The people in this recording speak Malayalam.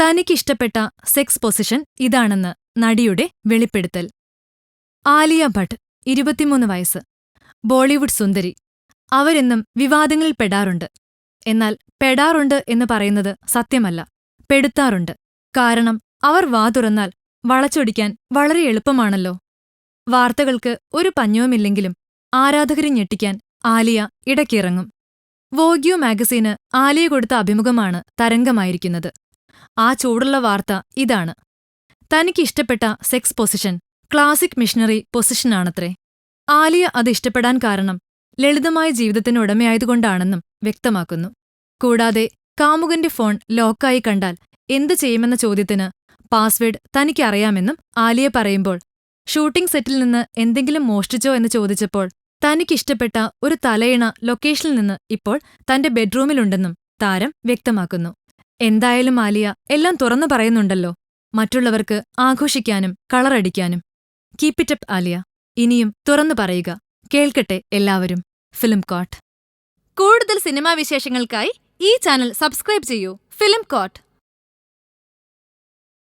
തനിക്കിഷ്ടപ്പെട്ട സെക്സ് പൊസിഷൻ ഇതാണെന്ന് നടിയുടെ വെളിപ്പെടുത്തൽ. ആലിയ ഭട്ട് ഇരുപത്തിമൂന്ന് വയസ്സ്. ബോളിവുഡ് സുന്ദരി. അവരെന്നും വിവാദങ്ങളിൽ പെടാറുണ്ട്. എന്നാൽ പെടാറുണ്ട് എന്ന് പറയുന്നത് സത്യമല്ല. പെടുത്താറുണ്ട്. കാരണം അവർ വാ തുറന്നാൽ വളച്ചൊടിക്കാൻ വളരെ എളുപ്പമാണല്ലോ. വാർത്തകൾക്ക് ഒരു പഞ്ഞവുമില്ലെങ്കിലും ആരാധകരെ ഞെട്ടിക്കാൻ ആലിയ ഇടയ്ക്കിറങ്ങും. വോഗ്യു മാഗസീന് ആലിയ കൊടുത്ത അഭിമുഖമാണ് തരംഗമായിരിക്കുന്നത്. ആ ചൂടുള്ള വാർത്ത ഇതാണ്. തനിക്കിഷ്ടപ്പെട്ട സെക്സ് പൊസിഷൻ ക്ലാസിക് മിഷണറി പൊസിഷനാണത്രേ. ആലിയ അത് ഇഷ്ടപ്പെടാൻ കാരണം ലളിതമായ ജീവിതത്തിന് ഉടമയായതുകൊണ്ടാണെന്നും വ്യക്തമാക്കുന്നു. കൂടാതെ കാമുകന്റെ ഫോൺ ലോക്കായി കണ്ടാൽ എന്തു ചെയ്യുമെന്ന ചോദ്യത്തിന് പാസ്വേഡ് തനിക്കറിയാമെന്നും ആലിയ പറയുമ്പോൾ ഷൂട്ടിംഗ് സെറ്റിൽ നിന്ന് എന്തെങ്കിലും മോഷ്ടിച്ചോ എന്ന് ചോദിച്ചപ്പോൾ തനിക്കിഷ്ടപ്പെട്ട ഒരു തലയിണ ലൊക്കേഷനിൽ നിന്ന് ഇപ്പോൾ തന്റെ ബെഡ്റൂമിലുണ്ടെന്നും താരം വ്യക്തമാക്കുന്നു. എന്തായാലും ആലിയ എല്ലാം തുറന്നു പറയുന്നുണ്ടല്ലോ. മറ്റുള്ളവർക്ക് ആഘോഷിക്കാനും കളറടിക്കാനും അപ്പ് ആലിയ. ഇനിയും തുറന്നു പറയുക. കേൾക്കട്ടെ എല്ലാവരും. ഫിലിം കോട്ട് കൂടുതൽ സിനിമാ വിശേഷങ്ങൾക്കായി ഈ ചാനൽ സബ്സ്ക്രൈബ് ചെയ്യൂ. Film coat